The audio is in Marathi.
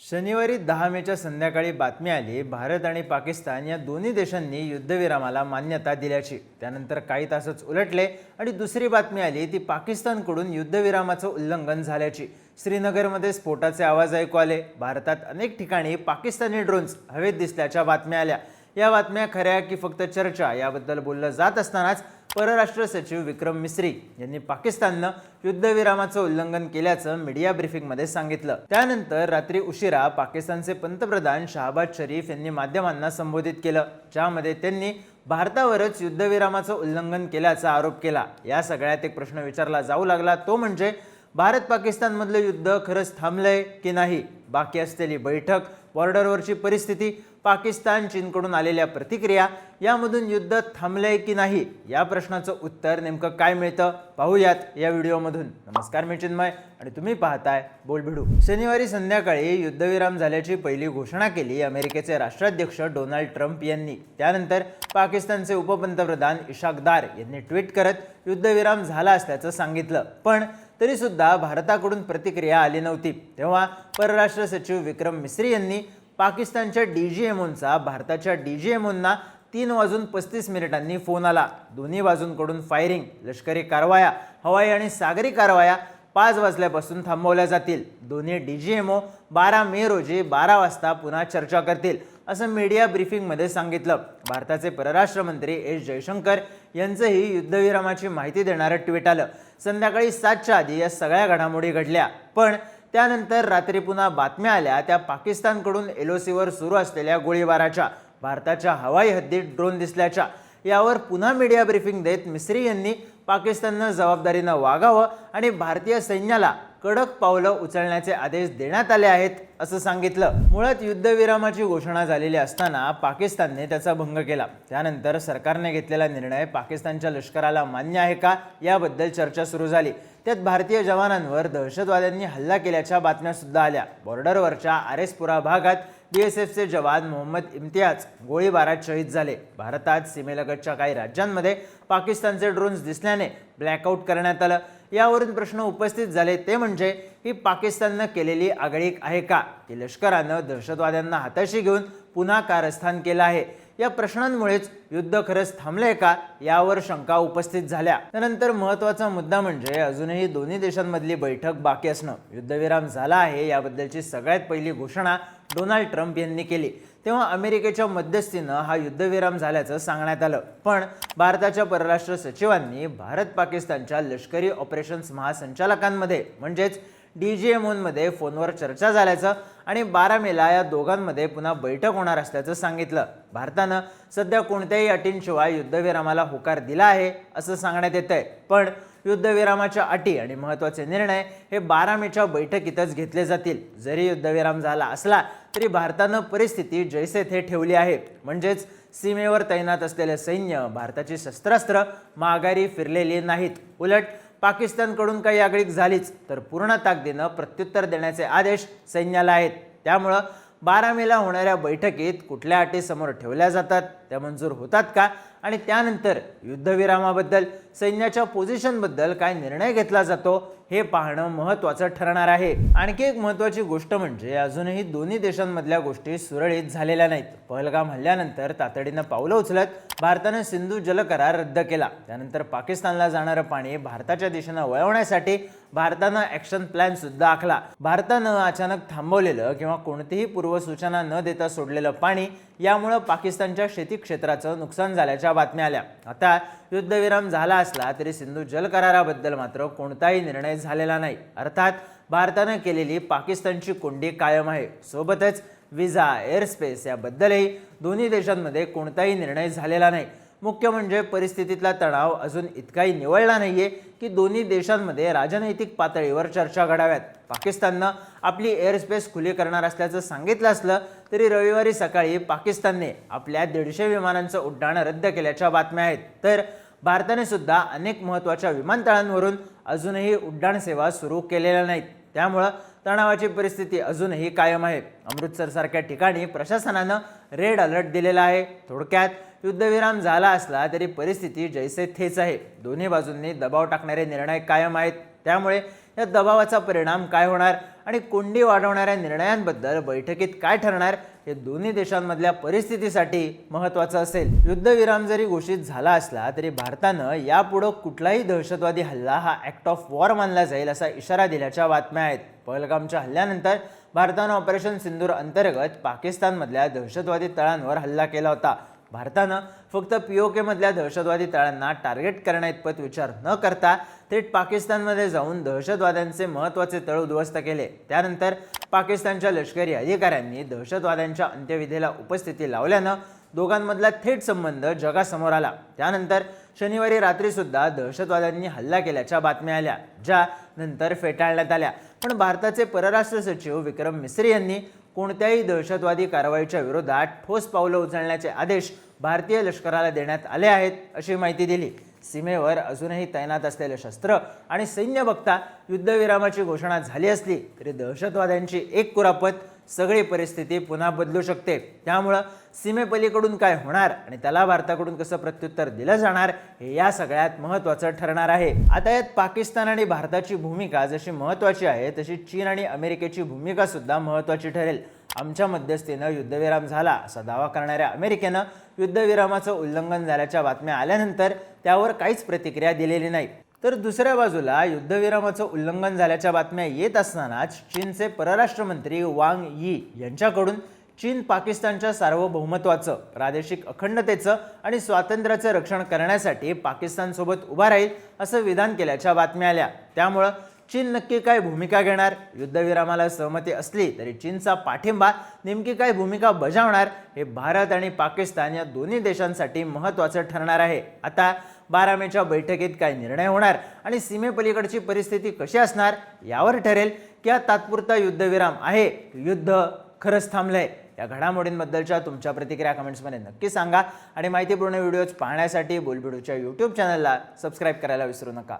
शनिवारी दहा मेच्या संध्याकाळी बातमी आली भारत आणि पाकिस्तान या दोन्ही देशांनी युद्धविरामाला मान्यता दिल्याची. त्यानंतर काही तासच उलटले आणि दुसरी बातमी आली ती पाकिस्तानकडून युद्धविरामाचं उल्लंघन झाल्याची. श्रीनगरमध्ये स्फोटाचे आवाज ऐकू आले. भारतात अनेक ठिकाणी पाकिस्तानी ड्रोन्स हवेत दिसल्याच्या बातम्या आल्या. या बातम्या खऱ्या की फक्त चर्चा याबद्दल बोललं जात असतानाच परराष्ट्र सचिव विक्रम मिस्री यांनी पाकिस्ताननं युद्धविरामाचं उल्लंघन केल्याचं मीडिया ब्रिफिंगमध्ये सांगितलं. त्यानंतर रात्री उशिरा पाकिस्तानचे पंतप्रधान शहाबाज शरीफ यांनी माध्यमांना संबोधित केलं ज्यामध्ये त्यांनी भारतावरच युद्धविरामाचं उल्लंघन केल्याचा आरोप केला. या सगळ्यात एक प्रश्न विचारला जाऊ लागला तो म्हणजे भारत पाकिस्तानमधलं युद्ध खरंच थांबलंय की नाही? बाकी असलेली बैठक बॉर्डरवरची परिस्थिती पाकिस्तान चीनकडून आलेल्या प्रतिक्रिया यामधून युद्ध थांबलंय की नाही या प्रश्नाचं उत्तर नेमकं काय मिळतं पाहूयात या व्हिडिओमधून. नमस्कार मी चिन्मय आणि तुम्ही पाहताय बोलभिडू. शनिवारी संध्याकाळी युद्धविराम झाल्याची पहिली घोषणा केली अमेरिकेचे राष्ट्राध्यक्ष डोनाल्ड ट्रम्प यांनी. त्यानंतर पाकिस्तानचे उपपंतप्रधान इशाकदार यांनी ट्विट करत युद्धविराम झाला असल्याचं सांगितलं. पण तरीसुद्धा भारताकडून प्रतिक्रिया आली नव्हती. तेव्हा परराष्ट्र सचिव विक्रम मिस्री यांनी पाकिस्तानच्या डी जी एमओनचा भारताच्या डी जी एमओंना तीन वाजून पस्तीस मिनिटांनी फोन आला. दोन्ही बाजूंकडून फायरिंग लष्करी कारवाया हवाई आणि सागरी कारवाया पाच वाजल्यापासून थांबवल्या जातील. दोन्ही डी जी एम ओ बारा मे रोजी बारा वाजता पुन्हा चर्चा करतील असं मीडिया ब्रीफिंगमध्ये सांगितलं. भारताचे परराष्ट्र मंत्री एस जयशंकर यांचंही युद्धविरामाची माहिती देणारं ट्विट आलं. संध्याकाळी सातच्या आधी या सगळ्या घडामोडी घडल्या. पण त्यानंतर रात्री पुन्हा बातम्या आल्या. त्या पाकिस्तानकडून एलओसीवर सुरू असलेल्या गोळीबाराच्या भारताच्या हवाई हद्दीत ड्रोन दिसल्याच्या यावर पुन्हा मीडिया ब्रीफिंग देत मिस्री यांनी पाकिस्ताननं जबाबदारीनं वागावं आणि भारतीय सैन्याला कडक पावलं उचलण्याचे आदेश देण्यात आले आहेत असं सांगितलं. मुळात युद्धविरामाची घोषणा झालेली असताना पाकिस्तानने त्याचा भंग केला. त्यानंतर सरकारने घेतलेला निर्णय पाकिस्तानच्या लष्कराला मान्य आहे का याबद्दल चर्चा सुरू झाली. त्यात भारतीय जवानांवर दहशतवाद्यांनी हल्ला केल्याच्या बातम्या सुद्धा आल्या. बॉर्डरवरच्या आरेसपुरा भागात बीएसएफचे जवान मोहम्मद इम्तियाज गोळीबारात शहीद झाले. भारतात सीमेलगतच्या काही राज्यांमध्ये पाकिस्तानचे ड्रोन्स दिसल्याने ब्लॅकआउट करण्यात आलं. यावरून प्रश्न उपस्थित झाले. ते म्हणजे ही पाकिस्ताननं केलेली आगळीक आहे का? की लष्करानं दहशतवाद्यांना हाताशी घेऊन पुन्हा कारस्थान केलं आहे. या प्रश्नांमुळेच युद्ध खरंच थांबलंय का? यावर शंका उपस्थित झाल्या. त्यानंतर महत्त्वाचा मुद्दा म्हणजे अजूनही दोन्ही देशांमधली बैठक बाकी असणं. युद्धविराम झाला आहे याबद्दलची सगळ्यात पहिली घोषणा डोनाल्ड ट्रम्प यांनी केली. तेव्हा अमेरिकेच्या मध्यस्थीनं हा युद्धविराम झाल्याचं सांगण्यात आलं. पण भारताच्या परराष्ट्र सचिवांनी भारत पाकिस्तानच्या लष्करी ऑपरेशन्स महासंचालकांमध्ये म्हणजेच डी जी एम ओनमध्ये फोनवर चर्चा झाल्याचं आणि बारा मेला या दोघांमध्ये पुन्हा बैठक होणार असल्याचं सांगितलं. भारतानं सध्या कोणत्याही अटींशिवाय युद्धविरामाला होकार दिला आहे असं सांगण्यात येत आहे पण युद्धविरामाच्या अटी आणि महत्त्वाचे निर्णय हे बारा मेच्या बैठकीतच घेतले जातील. जरी युद्धविराम झाला असला तरी भारतानं परिस्थिती जैसे थे ठेवली आहे. म्हणजेच सीमेवर तैनात असलेले सैन्य भारताची शस्त्रास्त्र माघारी फिरलेली नाहीत. उलट पाकिस्तानकडून काही आगळीक झालीच तर पूर्ण ताकदीनं प्रत्युत्तर देण्याचे आदेश सैन्याला आहेत. त्यामुळं बारा मेला होणाऱ्या बैठकीत कुठल्या अटी समोर ठेवल्या जातात? त्या मंजूर होतात का? आणि त्यानंतर युद्धविरामाबद्दल सैन्याच्या पोझिशनबद्दल काय निर्णय घेतला जातो हे पाहणं महत्त्वाचं ठरणार आहे. आणखी एक महत्त्वाची गोष्ट म्हणजे अजूनही दोन्ही देशांमधल्या गोष्टी सुरळीत झालेल्या नाहीत. पहलगाम हल्ल्यानंतर तातडीनं पावलं उचलत भारतानं सिंधू जल करार रद्द केला. त्यानंतर पाकिस्तानला जाणारं पाणी भारताच्या दिशेनं वळवण्यासाठी भारतानं ॲक्शन प्लॅन सुद्धा आखला. भारतानं अचानक थांबवलेलं किंवा कोणतीही पूर्वसूचना न देता सोडलेलं पाणी यामुळं पाकिस्तानच्या शेती क्षेत्राचं नुकसान झाल्याच्या बातम्या आल्या. आता युद्धविराम झाला असला तरी सिंधू जल कराराबद्दल मात्र कोणताही निर्णय झालेला नाही. अर्थात भारतानं केलेली पाकिस्तानची कोंडी कायम आहे. सोबतच विजा एअरस्पेस याबद्दलही दोन्ही देशांमध्ये कोणताही निर्णय झालेला नाही. मुख्य म्हणजे परिस्थितीतला तणाव अजून इतकाही निवळला आहे की दोन्ही देशांमध्ये राजनैतिक पातळीवर चर्चा घडाव्यात. पाकिस्ताननं आपली एअरस्पेस खुली करणार असल्याचं सांगितलं असलं तरी रविवारी सकाळी पाकिस्तानने आपल्या दीडशे विमानांचं उड्डाण रद्द केल्याच्या बातम्या आहेत. तर भारताने सुद्धा अनेक महत्त्वाच्या विमानतळांवरून अजूनही उड्डाण सेवा सुरू केलेल्या नाहीत. त्यामुळं तणावाची परिस्थिती अजूनही कायम आहे. अमृतसरसारख्या ठिकाणी प्रशासनानं रेड अलर्ट दिलेला आहे. थोडक्यात युद्धविराम झाला असला तरी परिस्थिती जैसे थेच आहे. दोन्ही बाजूंनी दबाव टाकणारे निर्णय कायम आहेत. त्यामुळे या दबावाचा परिणाम काय होणार आणि कोंडी वाढवणाऱ्या निर्णयांबद्दल बैठकीत काय ठरणार हे दोन्ही देशांमधल्या परिस्थितीसाठी महत्त्वाचं असेल. युद्धविराम जरी घोषित झाला असला तरी भारतानं यापुढं कुठलाही दहशतवादी हल्ला हा ॲक्ट ऑफ वॉर मानला जाईल असा इशारा दिल्याच्या बातम्या आहेत. पहलगामच्या हल्ल्यानंतर भारतानं ऑपरेशन सिंदूर अंतर्गत पाकिस्तानमधल्या दहशतवादी तळांवर हल्ला केला होता. भारतानं फक्त पी ओ केमधल्या दहशतवादी तळांना टार्गेट करण्याइतपत विचार न करता थेट पाकिस्तानमध्ये जाऊन दहशतवाद्यांचे महत्त्वाचे तळ उद्ध्वस्त केले. त्यानंतर पाकिस्तानच्या लष्करी अधिकाऱ्यांनी दहशतवाद्यांच्या अंत्यविधीला उपस्थिती लावल्यानं दोघांमधला थेट संबंध जगासमोर आला. त्यानंतर शनिवारी रात्रीसुद्धा दहशतवाद्यांनी हल्ला केल्याच्या बातम्या आल्या ज्या नंतर फेटाळण्यात आल्या. पण भारताचे परराष्ट्र सचिव विक्रम मिस्री यांनी कोणत्याही दहशतवादी कारवाईच्या विरोधात ठोस पावलं उचलण्याचे आदेश भारतीय लष्कराला देण्यात आले आहेत अशी माहिती दिली. सीमेवर अजूनही तैनात असलेले शस्त्र आणि सैन्य बघता युद्धविरामाची घोषणा झाली असली तरी दहशतवाद्यांची एक कुरापत सगळी परिस्थिती पुन्हा बदलू शकते. त्यामुळं सीमेपलीकडून काय होणार आणि त्याला भारताकडून कसं प्रत्युत्तर दिलं जाणार हे या सगळ्यात महत्त्वाचं ठरणार आहे. आता यात पाकिस्तान आणि भारताची भूमिका जशी महत्त्वाची आहे तशी चीन आणि अमेरिकेची भूमिका सुद्धा महत्त्वाची ठरेल. आमच्या मध्यस्थीनं युद्धविराम झाला असा दावा करणाऱ्या अमेरिकेनं युद्धविरामाचं उल्लंघन झाल्याच्या बातम्या आल्यानंतर त्यावर काहीच प्रतिक्रिया दिलेली नाही. तर दुसऱ्या बाजूला युद्धविरामाचं उल्लंघन झाल्याच्या बातम्या येत असतानाच चीनचे परराष्ट्र मंत्री वांग यी यांच्याकडून चीन पाकिस्तानच्या सार्वभौमत्वाचं प्रादेशिक अखंडतेचं आणि स्वातंत्र्याचं रक्षण करण्यासाठी पाकिस्तानसोबत उभा राहील असं विधान केल्याच्या बातम्या आल्या. त्यामुळं चीन नक्की काय भूमिका घेणार? युद्धविरामाला सहमती असली तरी चीनचा पाठिंबा नेमकी काय भूमिका बजावणार? हे भारत आणि पाकिस्तान या दोन्ही देशांसाठी महत्त्वाचं ठरणार आहे. आता बारा मेच्या बैठकीत काय निर्णय होणार आणि सीमेपलीकडची परिस्थिती कशी असणार यावर ठरेल की हा तात्पुरता युद्धविराम आहे? युद्ध खरंच थांबलंय. या घडामोडींबद्दलच्या तुमच्या प्रतिक्रिया कमेंट्समध्ये नक्की सांगा. आणि माहितीपूर्ण व्हिडिओज पाहण्यासाठी बोलबिडूच्या यूट्यूब चॅनलला सबस्क्राईब करायला विसरू नका.